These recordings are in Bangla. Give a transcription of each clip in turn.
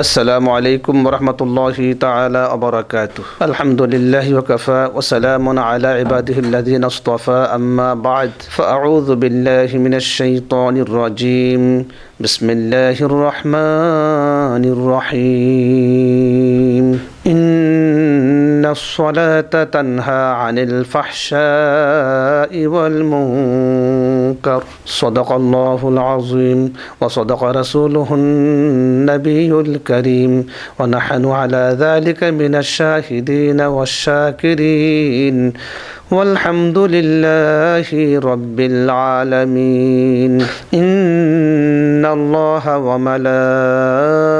السلام عليكم ورحمة الله تعالى وبركاته. الحمد لله وكفى وسلام على عباده الذين اصطفى. أما بعد فأعوذ بالله من الشيطان الرجيم. بسم الله الرحمن الرحيم. الصلاة تنهى عن الفحشاء والمنكر. صدق الله العظيم وصدق رسوله النبي الكريم. ونحن على ذلك من الشاهدين والشاكرين. والحمد لله رب العالمين. إن الله وملائكته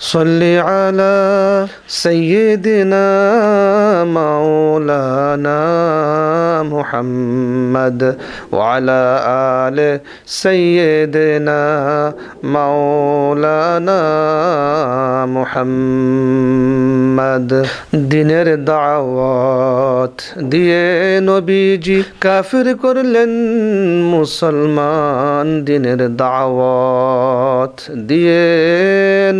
صل على سيدنا مولانا محمد وعلى آل سيدنا مولانا محمد দিনের দাওয়াত দিয়ে নবীজি কাফির করলেন মুসলমান দিনের দাওয়াত দিয়ে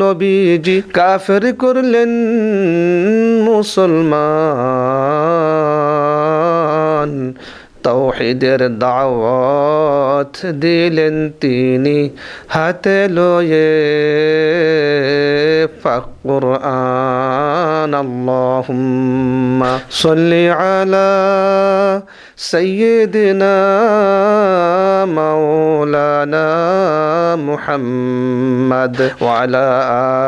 নবীজি কাফির করলেন মুসলমান তৌহিদের দাওয়াত দিলেন তিনি হাতে লয়ে فقرآن اللهم صل على سيدنا مولانا محمد وعلى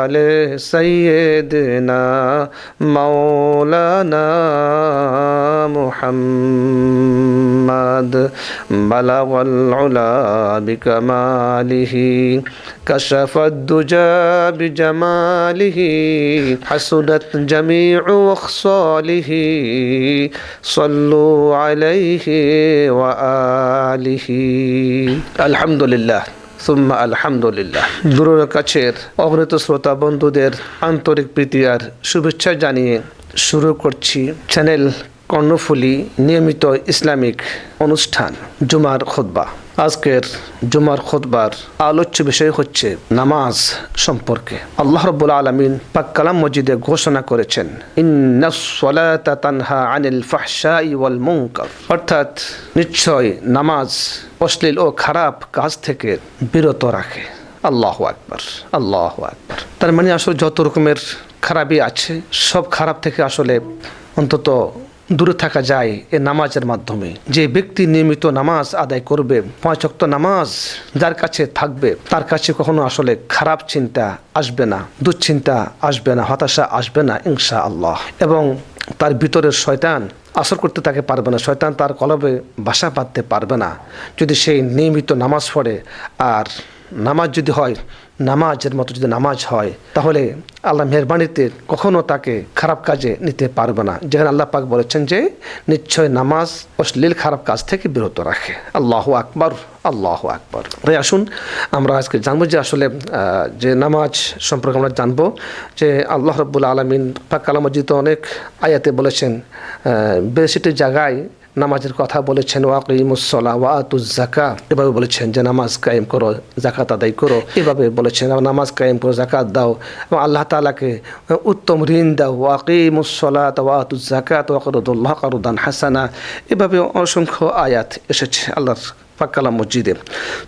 آل سيدنا مولانا محمد. بلغ العلا بكماله كشف الدجى بجماله حسنت جميع أخصاله. صلوا عليه আলহামদুলিল্লাহ, সুম্মা আলহামদুলিল্লাহ। দূরের কাছের অগণিত শ্রোতা বন্ধুদের আন্তরিক প্রীতি আর শুভেচ্ছা জানিয়ে শুরু করছি চ্যানেল কর্ণফুলি নিয়মিত ইসলামিক অনুষ্ঠান, জুমার খুদ্া আজকের জুমার খোদবার আলোচ্য বিষয় হচ্ছে নামাজ সম্পর্কে। আল্লাহ রব্বুল আলমিন পাক্কালাম মসজিদে ঘোষণা করেছেন তানহা আনিল ওয়াল অর্থাৎ নিশ্চয় নামাজ অশ্লীল ও খারাপ কাজ থেকে বিরত রাখে। আল্লাহ আকবর আল্লাহ আকবর। তার মানে আসলে যত রকমের খারাপই আছে, সব খারাপ থেকে আসলে অন্তত দূরে থাকা যায় এ নামাজের মাধ্যমে। যে ব্যক্তি নিয়মিত নামাজ আদায় করবে, পাঁচ অক্ত নামাজ যার কাছে থাকবে, তার কাছে কখনো আসলে খারাপ চিন্তা আসবে না, দুশ্চিন্তা আসবে না, হতাশা আসবে না ইনশা আল্লাহ এবং তার ভিতরের শয়তান আসর করতে তাকে পারবে না, শয়তান তার কলবে বাসা বাঁধতে পারবে না। যদি সেই নিয়মিত নামাজ পড়ে আর নামাজ যদি হয়, নামাজের মতো যদি নামাজ হয়, তাহলে আল্লাহ মেহরবানিতে কখনো তাকে খারাপ কাজে নিতে পারবে না। যেখানে আল্লাহ পাক বলেছেন যে, নিশ্চয় নামাজ অশ্লীল খারাপ কাজ থেকে বিরত রাখে। আল্লাহ আকবর আল্লাহ আকবর। তাই আসুন, আমরা আজকে জানব যে আসলে যে নামাজ সম্পর্কে আমরা জানব যে আল্লাহ রব্বুল আলমিন পাক কালামজিদ অনেক আয়াতে বলেছেন বেশিটি জায়গায় নামাজের কথা বলেছেন ওয়াকিমুসলা এভাবে বলেছেন যে, নামাজ কায়েম করো জাকাত আদায় করো। এভাবে বলেছেন নামাজ কায়েম করো জাকাত দাও। এবং আল্লাহ তালাকে উত্তম ঋণ দাও ওয়াকিমুসলা ওয়াতুজাকাত হাসানা। এভাবে অসংখ্য আয়াত এসেছে আল্লাহর পাক্কালা মসজিদে।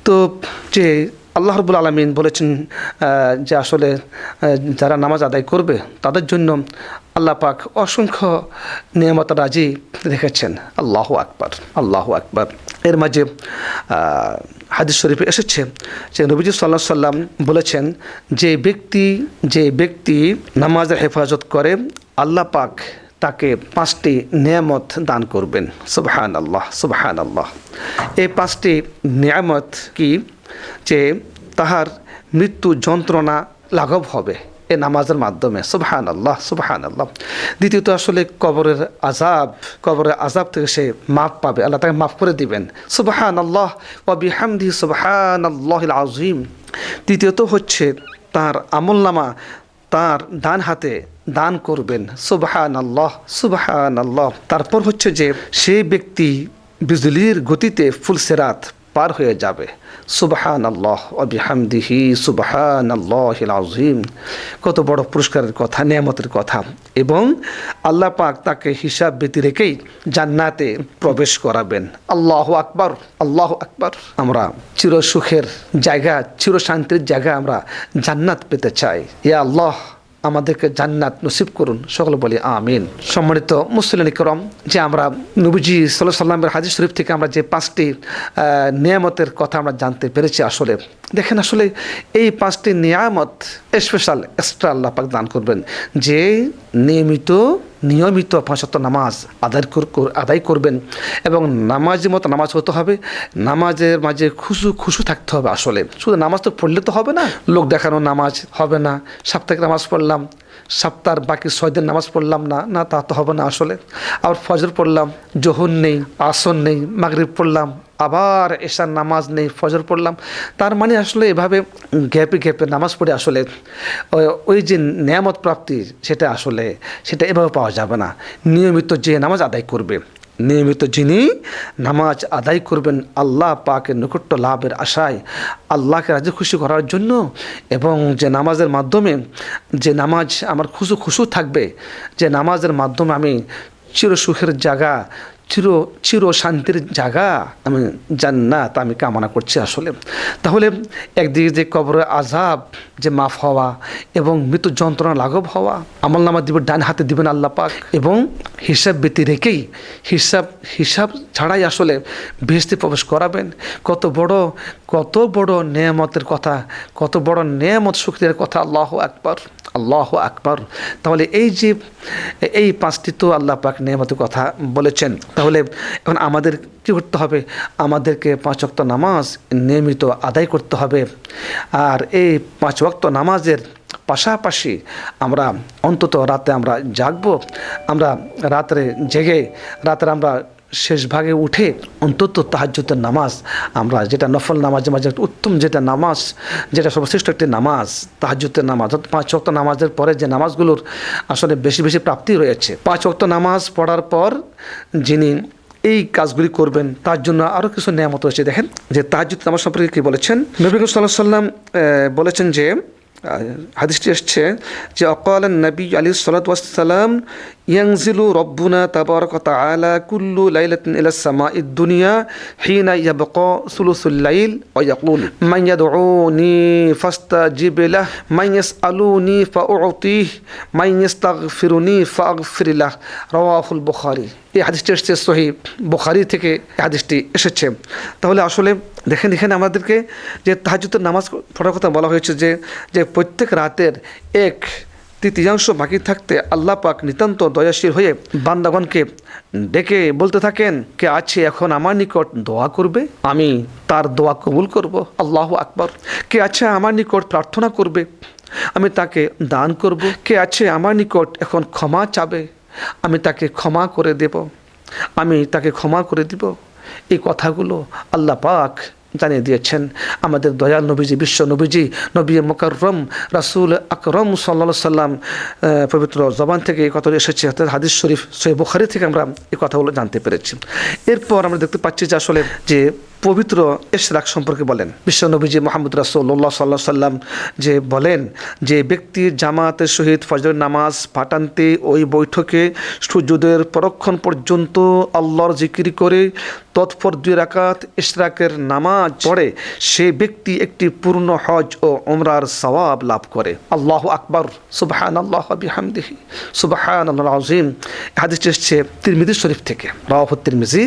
তো যে আল্লাহ রবুল আলমিন বলেছেন যে আসলে যারা নামাজ আদায় করবে, তাদের জন্য আল্লাহ পাক অসংখ্য নিয়ামত রাজি রেখেছেন। আল্লাহ আকবর আল্লাহ আকবর। এর মাঝে হাদিস শরীফে এসেছে যে নবীজ সাল্লাহ সাল্লাম বলেছেন, যে ব্যক্তি যে ব্যক্তি নামাজের হেফাজত করে, আল্লাহ পাক তাকে পাঁচটি নিয়ামত দান করবেন। সুবহান আল্লাহ সুবহান আল্লাহ এই পাঁচটি নিয়ামত কি? যে তাহার মৃত্যু যন্ত্রণা লাঘব হবে এই নামাজের মাধ্যমে। সুবহান আল্লাহ সুবহান আল্লাহ দ্বিতীয়ত আসলে কবরের আজাব কবরের আজাব থেকে সে মাফ পাবে। আল্লাহ তাকে মাফ করে দিবেন। সুবহান আল্লাহ ও বিহামদি সুবহান আল্লাহ আজিম তৃতীয়ত হচ্ছে তার আমল নামা তার ডান হাতে দান করবেন। সুবহান আল্লাহ সুবহান আল্লাহ তারপর হচ্ছে যে সেই ব্যক্তি বিজলির গতিতে ফুলসেরাত পার হয়ে যাবে। সুবহান আল্লাহ অবিহামদিহি সুবহান আল্লাহ আজিম কত বড় পুরস্কারের কথা, নিয়ামতের কথা। এবং আল্লাহ পাক তাকে হিসাব ব্যতি রেখেই জান্নাতে প্রবেশ করাবেন। আল্লাহ আকবার, আল্লাহ আকবর। আমরা চির সুখের জায়গা, চিরশান্তির জায়গা আমরা জান্নাত পেতে চাই। ইয়া আল্লাহ আমাদেরকে জান্নাত নসিব করুন। সকলে বলি আমিন। সম্মানিত মুসলিম করম যে আমরা নবীজি সাল্লাহ সাল্লামের হাজির শরীফ থেকে আমরা যে পাঁচটি নিয়ামতের কথা আমরা জানতে পেরেছি আসলে। দেখেন আসলে এই পাঁচটি নিয়ামত স্পেশাল এক্সট্রা আল্লাহ পাক দান করবেন। যে নিয়মিত নিয়মিত পাঁচত নামাজ আদায় আদায় করবেন এবং নামাজের মতো নামাজ হতে হবে। নামাজের মাঝে খুশু খুশু থাকতে হবে আসলে। শুধু নামাজ তো পড়লে তো হবে না। লোক দেখানো নামাজ হবে না। সাপ্তাহিক নামাজ পড়লাম, সপ্তাহের বাকি ছয় দিন নামাজ পড়লাম না না তা তো হবে না আসলে। আবার ফজর পড়লাম, জোহর নেই আসন নেই, মাগরিব পড়লাম আবার এশার নামাজ নেই, ফজর পড়লাম। তার মানে আসলে এভাবে গ্যাপে গ্যাপে নামাজ পড়ে আসলে ওই- যে নিয়ামত প্রাপ্তি সেটা আসলে সেটা এভাবে পাওয়া যাবে না। নিয়মিত যে নামাজ আদায় করবে, নিয়মিত যিনি নামাজ আদায় করবেন, আল্লাহ পাকের নৈকট্য লাভের আশায় আল্লাহকে রাজি খুশি করার জন্য এবং যে নামাজের মাধ্যমে, যে নামাজ আমার খুশু খুশু থাকবে, যে নামাজের মাধ্যমে আমি চির সুখের জায়গা চির চির শান্তির জায়গা, আমি জান্নাত, আমি কামনা করছি আসলে। তাহলে একদিকে যে কবরের আজাব যে মাফ হওয়া এবং মৃত্যু যন্ত্রণা লাঘব হওয়া, আমল নামা দিবেন ডান হাতে দিবেন আল্লাহ পাক, এবং হিসাব ব্যতি রেখেই, হিসাব হিসাব ছাড়াই আসলে বেহেস্তে প্রবেশ করাবেন। কত বড় কত বড় নেয়ামতের কথা, কত বড় নেয়ামত শুক্রিয়ার কথা, আল্লাহ আকবর আল্লাহ আকবর। তাহলে এই যে, এই পাঁচটি তো আল্লাহ পাক নেয়ামতের কথা বলেছেন। তাহলে এখন আমাদের কী করতে হবে? আমাদেরকে পাঁচ ওয়াক্ত নামাজ নিয়মিত আদায় করতে হবে। আর এই পাঁচ ওয়াক্ত নামাজের পাশাপাশি আমরা অন্তত রাতে আমরা জাগবো। আমরা রাত্রে জেগে, রাত্রে আমরা শেষ ভাগে উঠে অন্তত তাহাজ্জুদের নামাজ, আমরা যেটা নফল নামাজের মাঝে উত্তম যেটা নামাজ, যেটা সর্বশ্রেষ্ঠ একটি নামাজ, তাহাজ্জুদের নামাজ পাঁচ ওয়াক্ত নামাজের পরে যে নামাজগুলোর আসলে বেশি বেশি প্রাপ্তি রয়েছে, পাঁচ ওয়াক্ত নামাজ পড়ার পর যিনি এই কাজগুলি করবেন, তার জন্য আরও কিছু নিয়ামত রয়েছে। দেখেন যে তাহাজ্জুদ নামাজ সম্পর্কে কী বলেছেন? নবী সাল্লাহ সাল্লাম বলেছেন যে হাদিসটি এসছে যে অকাল নবী আলী সালাতাম ইয়াংজিলু রব্বুনা তাবারক তাআলা কুল্লু লাইলাতিন ইলা সামাই দুনিয়া হিনা ইয়াবকা সুলুসুল লাইল ওয়া ইয়াকুল মান ইয়াদউনি ফাস্তাজিব লাহ মান ইয়াসআলুনি ফাউতিহ মান ইয়াস্তাগফিরুনি ফাগফির লাহ রাওয়াহুল বুখারী এই হাদিসটি এসছে সহি বুখারী থেকে এই হাদিসটি এসেছে। তাহলে আসলে দেখেন, এখানে আমাদেরকে যে তাহাজুতের নামাজ পড়ার কথা বলা হয়েছে যে যে প্রত্যেক রাতের এক তৃতীয়াংশ বাকি থাকতে আল্লাহ পাক নিতান্ত দয়াশীল হয়ে বান্দাগণকে ডেকে বলতে থাকেন, কে আছে এখন আমার নিকট দোয়া করবে? আমি তার দোয়া কবুল করব। আল্লাহ আকবর। কে আছে আমার নিকট প্রার্থনা করবে? আমি তাকে দান করব। কে আছে আমার নিকট এখন ক্ষমা চাবে? আমি তাকে ক্ষমা করে দেব। আমি তাকে ক্ষমা করে দিব। এই কথাগুলো আল্লাহ পাক জানিয়ে দিয়েছেন। আমাদের দয়াল নবীজি, বিশ্ব নবীজি, নবী মোকাররম রাসুল আকরম সাল্লা সাল্লাম পবিত্র জবান থেকে এই কথাগুলো এসেছে। অর্থাৎ হাদিস শরীফ সই বুখারি থেকে আমরা এই কথাগুলো জানতে পেরেছি। এরপর আমরা দেখতে পাচ্ছি যে আসলে যে পবিত্র এশরাক সম্পর্কে বলেন। বিশ্বনবীজি মোহাম্মদ রাসুল্লাহ সাল্লাহ সাল্লাম যে বলেন যে ব্যক্তি জামাতের সহিত ফজর নামাজ পাঠান্তে ওই বৈঠকে সূর্যোদয়ের পরক্ষণ পর্যন্ত আল্লাহর জিকির করে তৎপর দুই রাকাত ইশরাকের নামাজ পড়ে, সে ব্যক্তি একটি পূর্ণ হজ ও ওমরার সওয়াব লাভ করে। আল্লাহ আকবর। সুবাহান আল্লাহ বিহামদিহি। সুবাহান আল্লাহ আজিম হাদিসটি এসছে তিরমিজি শরীফ থেকে রাওয়াফুত তিরমিজি।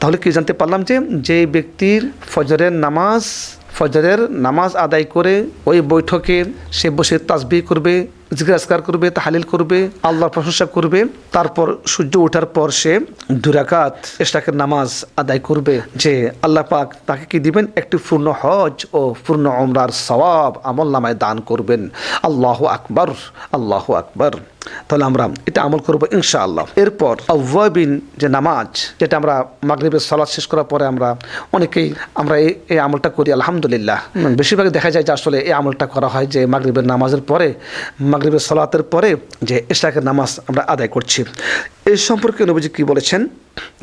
তাহলে কি জানতে পারলাম যে যে ব্যক্তির ফজরের নামাজ ফজরের নামাজ আদায় করে ওই বৈঠকে সে বসে তাসবি করবে জিজ্ঞাসকার করবে, তাহালিল করবে, আল্লাহর প্রশংসা করবে, তারপর সূর্য ওঠার পর সে দুরাকাত এশরাকের নামাজ আদায় করবে যে আল্লাহ পাক তাকে কি দিবেন? একটি পূর্ণ হজ ও পূর্ণ ওমরার সওয়াব আমল নামায় দান করবেন। আল্লাহ আকবর আল্লাহ আকবর। তাহলে আমরা এটা আমল করব ইনশাআল্লাহ। এরপর আউ্বাবিন যে নামাজ যেটা আমরা মাগরিবের সালাদ শেষ করার পরে আমরা অনেকেই আমরা এই এই আমলটা করি আলহামদুলিল্লাহ। বেশিরভাগ দেখা যায় যে আসলে এই আমলটা করা হয় যে মাগরিবের নামাজের পরে মাগরিবের সলাতের পরে যে এশরাকের নামাজ আমরা আদায় করছি। এই সম্পর্কে নবীজি কী বলেছেন?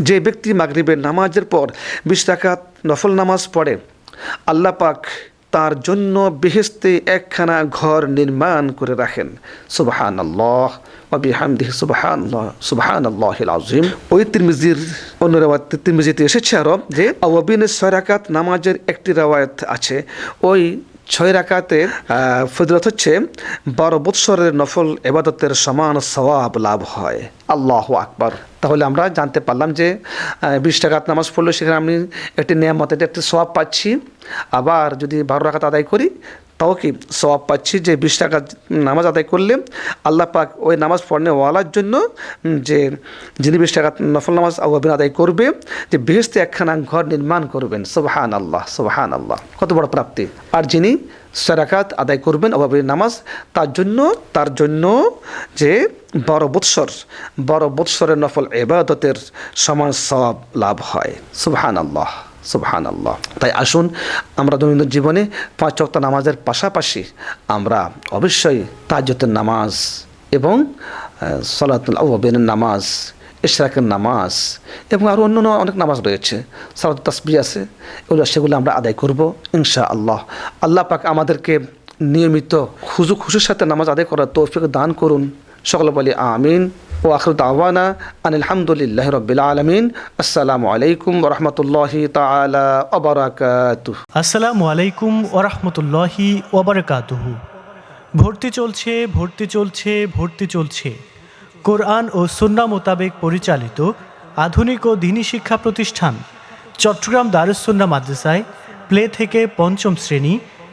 যে ব্যক্তি মাগরিবের নামাজের পর বিশ রাকাত নফল নামাজ পড়ে আল্লাহ পাক তার জন্য বেহেস্তে একখানা ঘর নির্মাণ করে রাখেন। সুবাহান আল্লাহ অবিহামদিহ সুবাহান সুবাহান আল্লাহ আজিম ওই তিরমিজির অন্য রেওয়ায়ত, তিরমিজিতে এসেছে আরও যে আওয়াবিনের সরাকাত নামাজের একটি রেওয়ায়ত আছে। ওই ছয় রাকাতের ফজিলত হচ্ছে বারো বৎসরের নফল এবাদতের সমান সবাব লাভ হয়। আল্লাহ আকবর। তাহলে আমরা জানতে পারলাম যে বিশ টাকাত নামাজ পড়লে সেখানে আমি একটি নিয়ামতের একটি সবাব পাচ্ছি। আবার যদি বারো রাকাত আদায় করি তাও কি সওয়াব পাচ্ছি যে বিশ টাকা নামাজ আদায় করলে আল্লাহ পাক ওই নামাজ পড়নেওয়ালার জন্য যে যিনি বিশ টাকা নফল নামাজ আদায় করবে, যে বেহেস্তে একখানা ঘর নির্মাণ করবেন। সোবাহান আল্লাহ সোহান আল্লাহ কত বড় প্রাপ্তি। আর যিনি সারাকাত আদায় করবেন অভাবের নামাজ, তার জন্য তার জন্য যে বারো বৎসর, বড় বৎসরের নফল এবাদতের সমান সওয়াব লাভ হয়। সুবহান আল্লাহ সুবহান আল্লাহ তাই আসুন, আমরা দৈনন্দিন জীবনে পাঁচ ওয়াক্ত নামাজের পাশাপাশি আমরা অবশ্যই তাজ্জতের নামাজ এবং সলাতুল আউ্বাবিনের নামাজ, ইশরাকের নামাজ এবং আরও অন্য অনেক নামাজ রয়েছে। সালাত তাসবি আছে, এগুলো সেগুলো আমরা আদায় করব ইনশা আল্লাহ আল্লাহ পাক আমাদেরকে নিয়মিত খুজু খুশির সাথে নামাজ আদায় করার তৌফিক দান করুন। সকলে বলি আমিন। ও আখর দাওয়ানা আনিলহামদুলিল্লাহ রবিল আলমিন। আসসালামু আলাইকুম রহমতুল্লাহি তালা অবরাকাতুহ আসসালামু আলাইকুম ওরহমতুল্লাহি ওবরকাতুহু ভর্তি চলছে ভর্তি চলছে ভর্তি চলছে। কোরআন ও সুন্না মোতাবেক পরিচালিত আধুনিক ও দিনী শিক্ষা প্রতিষ্ঠান চট্টগ্রাম দারুসুন্না মাদ্রাসায় প্লে থেকে পঞ্চম শ্রেণি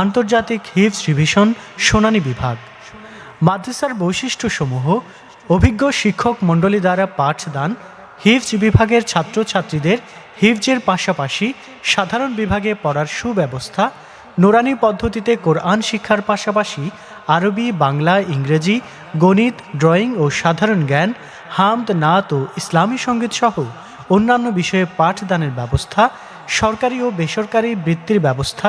আন্তর্জাতিক হিফজ রিভিশন সোনানি বিভাগ। মাদ্রাসার বৈশিষ্ট্যসমূহ, অভিজ্ঞ শিক্ষক মণ্ডলী দ্বারা পাঠদান, হিফজ বিভাগের ছাত্রছাত্রীদের হিফজের পাশাপাশি সাধারণ বিভাগে পড়ার সুব্যবস্থা, নোরানি পদ্ধতিতে কোরআন শিক্ষার পাশাপাশি আরবি, বাংলা, ইংরেজি, গণিত, ড্রয়িং ও সাধারণ জ্ঞান, হামদ, নাত ও ইসলামী সংগীত সহ অন্যান্য বিষয়ে পাঠদানের ব্যবস্থা, সরকারি ও বেসরকারি বৃত্তির ব্যবস্থা